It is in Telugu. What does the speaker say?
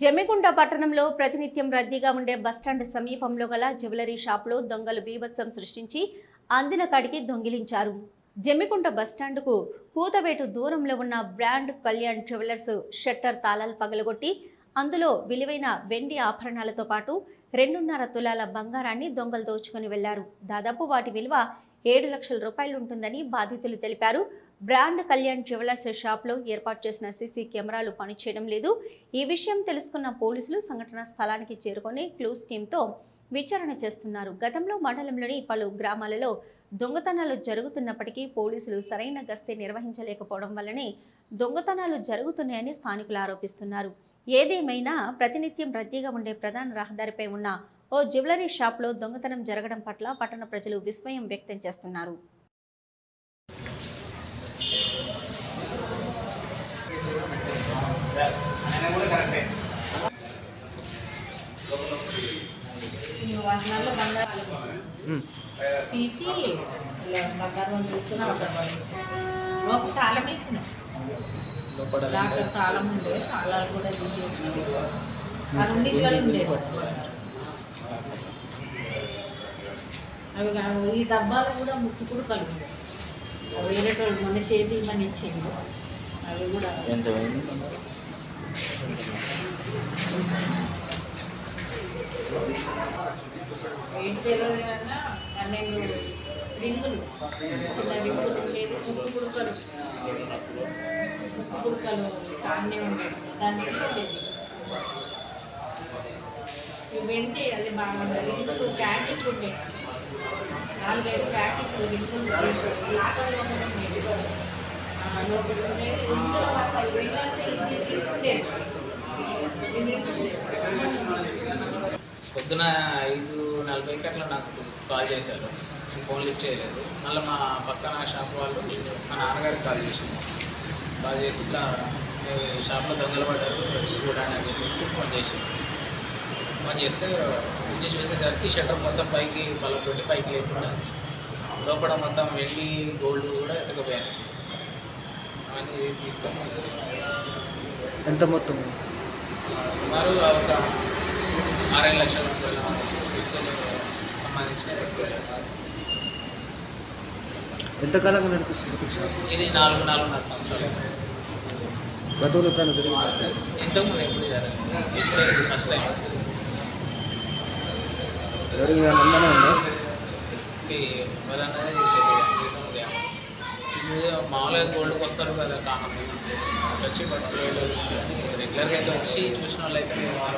జమ్మిగుండ పట్టణంలో ప్రతినిత్యం రద్దీగా ఉండే బస్టాండ్ సమీపంలో గల జ్యువెలరీ షాప్లో దొంగలు బీభత్సం సృష్టించి అందిన కాడికి దొంగిలించారు. జమ్మికుంట బస్టాండ్కు కూతవేటు దూరంలో ఉన్న బ్రాండ్ కళ్యాణ్ జ్యువెలర్స్ షట్టర్ తాళాలు పగలగొట్టి అందులో విలువైన వెండి ఆభరణాలతో పాటు రెండున్నర తులాల బంగారాన్ని దొంగలు దోచుకుని వెళ్ళారు. దాదాపు వాటి విలువ ఏడు లక్షల రూపాయలు ఉంటుందని బాధితులు తెలిపారు. బ్రాండ్ కళ్యాణ్ జ్యువెలర్స్ షాప్లో ఏర్పాటు చేసిన సీసీ కెమెరాలు పనిచేయడం లేదు. ఈ విషయం తెలుసుకున్న పోలీసులు సంఘటనా స్థలానికి చేరుకొని క్లూస్ టీంతో విచారణ చేస్తున్నారు. గతంలో మండలంలోని పలు గ్రామాలలో దొంగతనాలు జరుగుతున్నప్పటికీ పోలీసులు సరైన గస్తీ నిర్వహించలేకపోవడం వల్లనే దొంగతనాలు జరుగుతున్నాయని స్థానికులు ఆరోపిస్తున్నారు. ఏదేమైనా ప్రతినిత్యం రద్దీగా ఉండే ప్రధాన రహదారిపై ఉన్న ఓ జ్యువెలరీ షాప్లో దొంగతనం జరగడం పట్ల పట్టణ ప్రజలు విస్మయం వ్యక్తం చేస్తున్నారు. బంగారాలు తీసి బంగారం తీసుకుని అక్కడ పడేసి లోపల తాళం వేసిన. లాకర్ తాళం ఉండే తాళాలు కూడా తీసేసి ఆ ఉండేది అవి ఈ డబ్బాలు కూడా ముక్కు కూడా కలిగి వేరే వాళ్ళు మొన్న చేతిమని ఇచ్చింది అవి కూడా ఎంత పన్నెండు రింగులు చిన్న రింగులు ఉండేది ముక్కు పుడకలు ముక్కు పుడకలు చాలానే ఉండేది దాని వింటే వెంటే అది బాగుంది రింగులు ప్యాకెట్లు ఉండే నాలుగైదు ప్యాకెట్లు రింగులు లాకర్లో లోపల ఉండేది రింగులు ఉండేది పొద్దున ఐదు నలభైకి అట్లా నాకు కాల్ చేశారు. నేను ఫోన్ లిఫ్ట్ చేయలేదు. మళ్ళీ మా పక్కన షాప్ వాళ్ళు మా నాన్నగారికి కాల్ చేసింది కాల్ చేసి ఇట్లా "మీ షాప్లో దొంగలు పడ్డారు వచ్చి చూడండి అని చెప్పేసి ఫోన్ చేసి ఫోన్ చేస్తే వచ్చి చూసేసరికి షట్టర్ మొత్తం పైకి పలకొట్టి పైకి లేకుండా లోపల మొత్తం వెండి గోల్డ్ కూడా ఎత్తుకుపోయాను అవన్నీ తీసుకొని ఎంత మొత్తం? సుమారు ఒక ఆరేడు లక్షల రూపాయల ఇసులు సంబంధించిన ఎంతకాలంగా నడిపిస్తుంది ఇది నాలుగు నాలుగున్నర సంవత్సరాలు. గతంలో ఎప్పుడైనా జరిగింది? ఎప్పుడు ఇది ఫస్ట్ టైం ఉందా? మామూలుగా గోల్డ్కి వస్తారు కదా కామన్. వచ్చి పట్టుకోలేదు రెగ్యులర్గా అయితే వచ్చి చూసిన వాళ్ళు అయితే